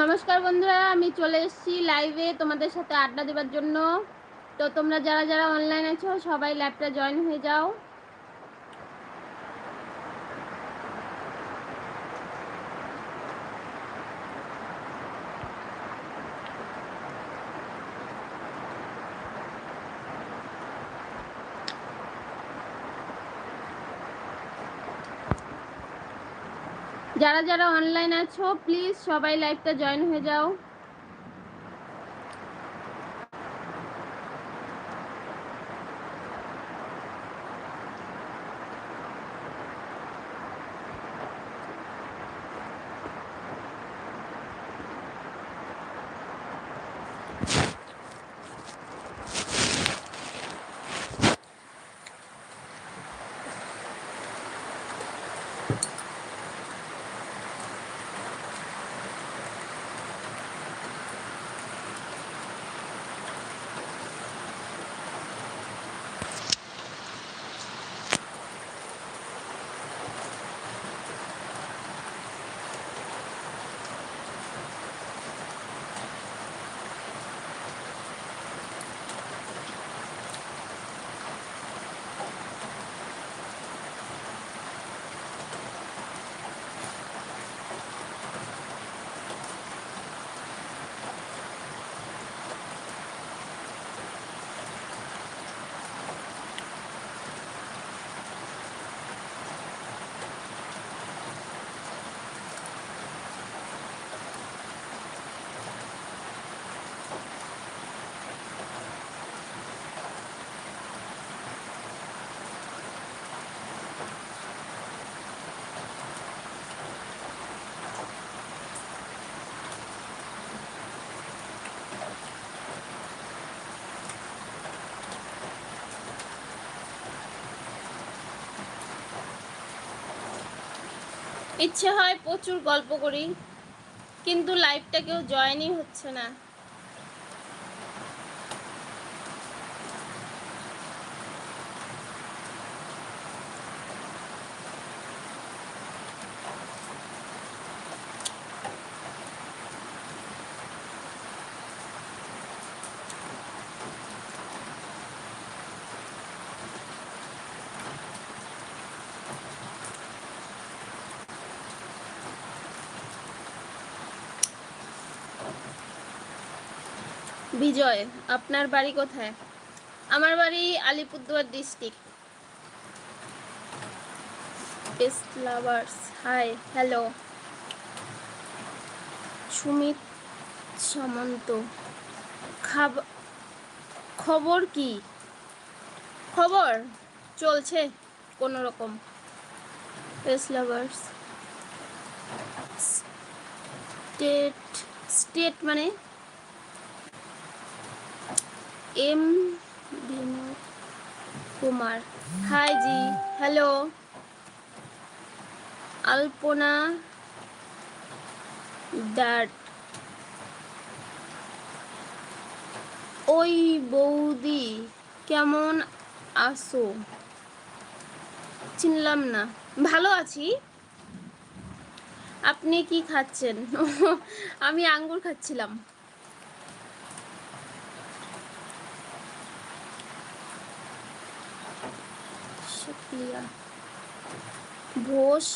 নমস্কার বন্ধুরা, আমি চলে এসেছি লাইভে তোমাদের সাথে আড্ডা দেবার জন্য। তো তোমরা যারা যারা অনলাইন আছো, সবাই ল্যাবটা জয়েন হয়ে যাও। যারা যারা অনলাইন আছো প্লিজ সবাই লাইভটা জয়েন হয়ে যাও। ইচ্ছে হয় প্রচুর গল্প করি কিন্তু লাইফটা কেউ জয়েনই হচ্ছে না। বিজয়, আপনার বাড়ি কোথায়? আমার বাড়ি Alipurduar district best lovers hi hello Sumit Samanta, খাব, খবর কি? খবর, চলছে কোনো রকম বেস্ট লাভার্স স্টেট স্টেট মানে? M Kumar. Hi ji hello Alpana Dutta ওই বৌদি, কেমন আছো? চিনলাম না। ভালো আছি। আপনি কি খাচ্ছেন? আমি আঙ্গুর খাচ্ছিলাম। শুক্লিয়া घोष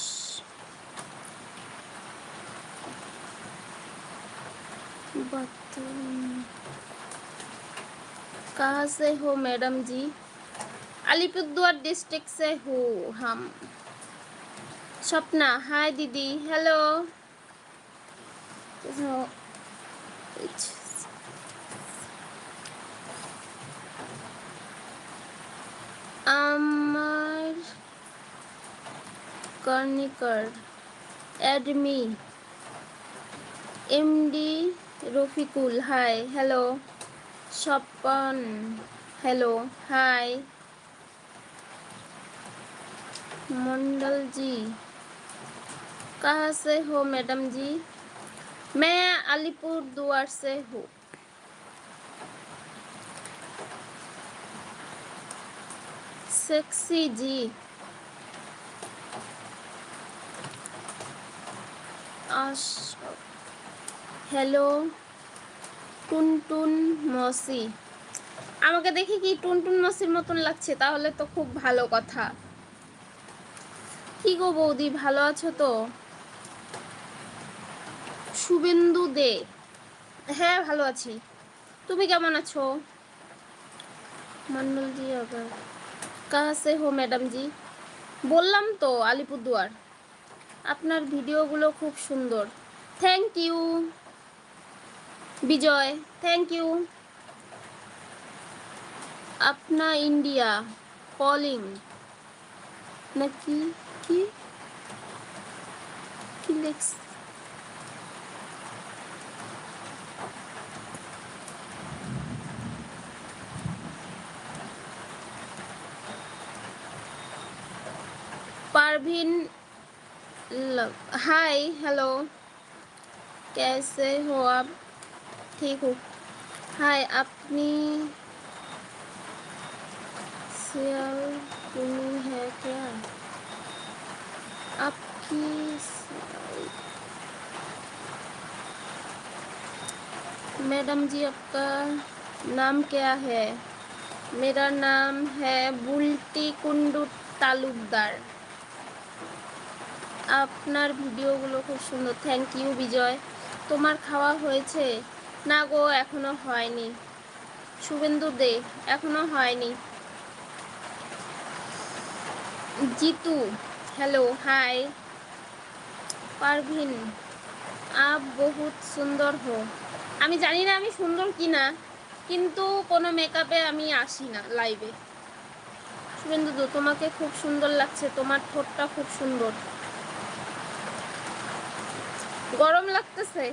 कहाँ से हो मैडम जी अलीपुरद्वार डिस्ट्रिक्ट से हो हम सपना हाय दीदी hello কর্নিকার অ্যাডমি MD Rafiqul hi hello Swapan hello hi Mandal ji कहाँ से हो मैडम जी मैं अलीपुर द्वार से हूँ सेक्सी जी হ্যালো টুনটুন মসি। আমাকে দেখি কি টুনটুন মসির মতন লাগছে? তাহলে তো খুব ভালো কথা। কি গো বৌদি, ভালো আছো তো? শুভেন্দু দে। হ্যাঁ ভালো আছি। তুমি কেমন আছো? মন্ডল জি কাহা হো, ম্যাডাম জি? বললাম তো, আলিপুরদুয়ার। আপনার ভিডিওগুলো খুব সুন্দর। Thank you Vijay. Thank you আপনা ইন্ডিয়া কলিং নাকি কি কি? পারভিন हाय हेलो कैसे हो आप? ठीक हो। हाय अपनी सियाल है क्या? आपकी मैडम जी, आपका नाम क्या है? मेरा नाम है बुल्टी कुंडू तालुकदार। আপনার ভিডিওগুলো খুব সুন্দর। Thank you Vijay. তোমার খাওয়া হয়েছে? না গো, এখনও হয়নি। শুভেন্দু দে, এখনও হয়নি। জিতু হ্যালো হাই পারভিন, আপ বহুত সুন্দর হো। আমি জানি না আমি সুন্দর কি না কিন্তু কোনো মেকআপে আমি আসি না লাইভে শুভেন্দু দু, তোমাকে খুব সুন্দর লাগছে, তোমার ঠোঁটটা খুব সুন্দর। গরম লাগতেছে।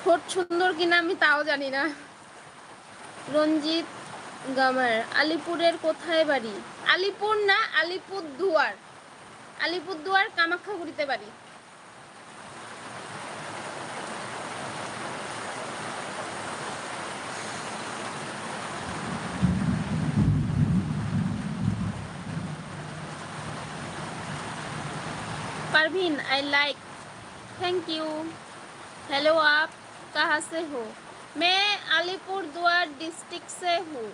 ঠোঁট সুন্দর কিনা আমি তাও জানি না। রঞ্জিত গামার, আলিপুরের কোথায় বাড়ি? আলিপুর না আলিপুর দুয়ার আলিপুর দুয়ার কামাখ্যাগুড়িতে বাড়ি। Parvin I like thank you hello आप कहाँ से हो? मैं अलीपुर द्वार डिस्ट्रिक्ट से हूँ।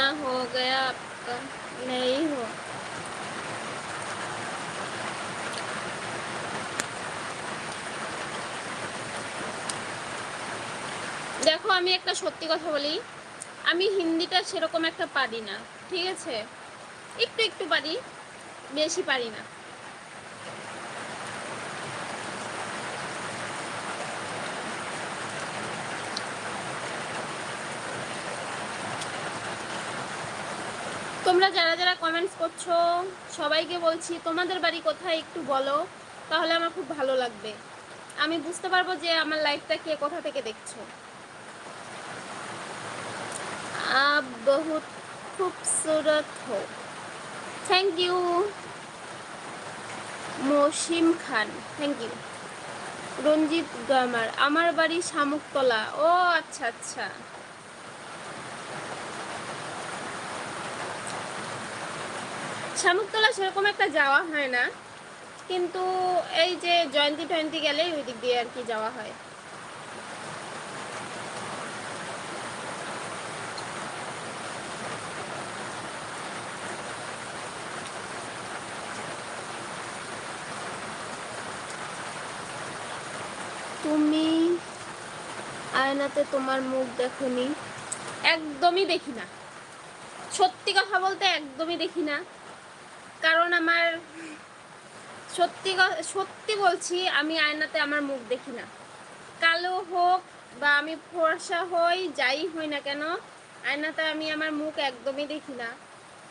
खाना हो गया आपका नहीं हो দেখো আমি একটা সত্যি কথা বলি আমি হিন্দিটা সেরকম একটা পারি না ঠিক আছে একটু একটু পারি বেশি পারি না তোমরা যারা যারা কমেন্টস করছ, সবাইকে বলছি, তোমাদের বাড়ি কোথায় একটু বলো, তাহলে আমার খুব ভালো লাগবে। আমি বুঝতে পারব যে আমার লাইফটা কে কোথা থেকে দেখছ। বহুত খুবসুরত হো thank you Masim Khan. Thank you Ranjit gamer. আমার বাড়ি শামুকতলা। ও আচ্ছা আচ্ছা। শামুকতলা সেরকম একটা যাওয়া হয় না। কিন্তু এই যে জয়ন্তী টয়ন্তী গেলেই ওই দিক দিয়ে আর কি যাওয়া হয়। তুমি আয়নাতে তোমার মুখ দেখনি? একদমই দেখি না। সত্যি কথা বলতে একদমই দেখি না। কারণ আমার সত্যি সত্যি বলছি, আমি আয়নাতে আমার মুখ দেখি না। কালো হোক বা আমি ফর্সা হই, যাই হই না কেন, আয়নাতে আমি আমার মুখ একদমই দেখি না।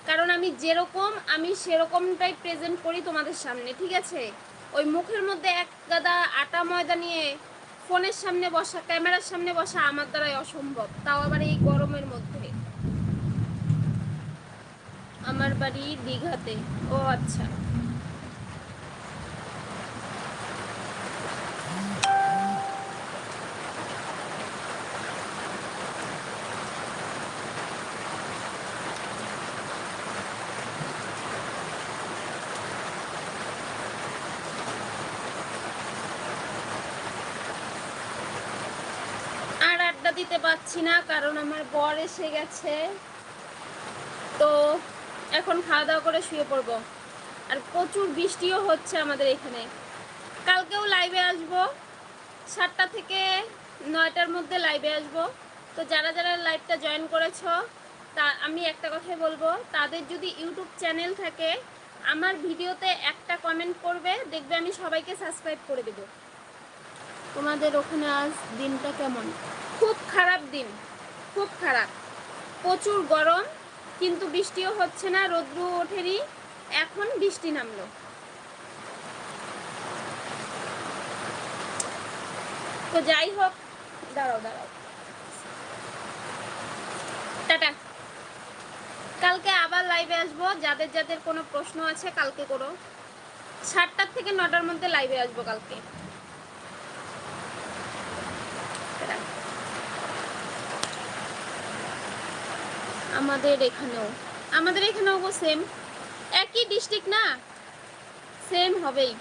কারণ আমি যেরকম, আমি সেরকমটাই প্রেজেন্ট করি তোমাদের সামনে, ঠিক আছে? ওই মুখের মধ্যে এক গাদা আটা ময়দা নিয়ে ফোনের সামনে বসা, ক্যামেরার সামনে বসা আমার দ্বারাই অসম্ভব। তাও আবার এই গরমের মধ্যে। আমার বাড়ি দীঘাতে। ও আচ্ছা। দিতে পারছি না কারণ আমার বর এসে গেছে। তো এখন খাওয়া দাওয়া করে শুয়ে পড়ব। আর প্রচুর বৃষ্টিও হচ্ছে আমাদের এখানে। কালকেও লাইভে আসব। সাতটা থেকে নয়টার মধ্যে লাইভে আসব। তো যারা যারা লাইভটা জয়েন করেছ, তা আমি একটা কথাই বলব, তাদের যদি ইউটিউব চ্যানেল থাকে, আমার ভিডিওতে একটা কমেন্ট করবে, দেখবে আমি সবাইকে সাবস্ক্রাইব করে দেবো। তোমাদের ওখানে আজ দিনটা কেমন? খুব খারাপ দিন। খুব খারাপ। প্রচুর গরম। কিন্তু বৃষ্টিও হচ্ছে না রৌদ্র ওঠেনি। এখন বৃষ্টি নামলো। তো যাই হোক, দাঁড়াও দাঁড়াও। টাটা। কালকে আবার লাইভে আসব। যাদের যাদের কোনো প্রশ্ন আছে, কালকে করো। সাতটার থেকে নটার মধ্যে লাইভে আসব কালকে। আমাদের এখানেও। আমাদের এখানেও সেম একই ডিস্ট্রিক্ট না? সেম হবেই।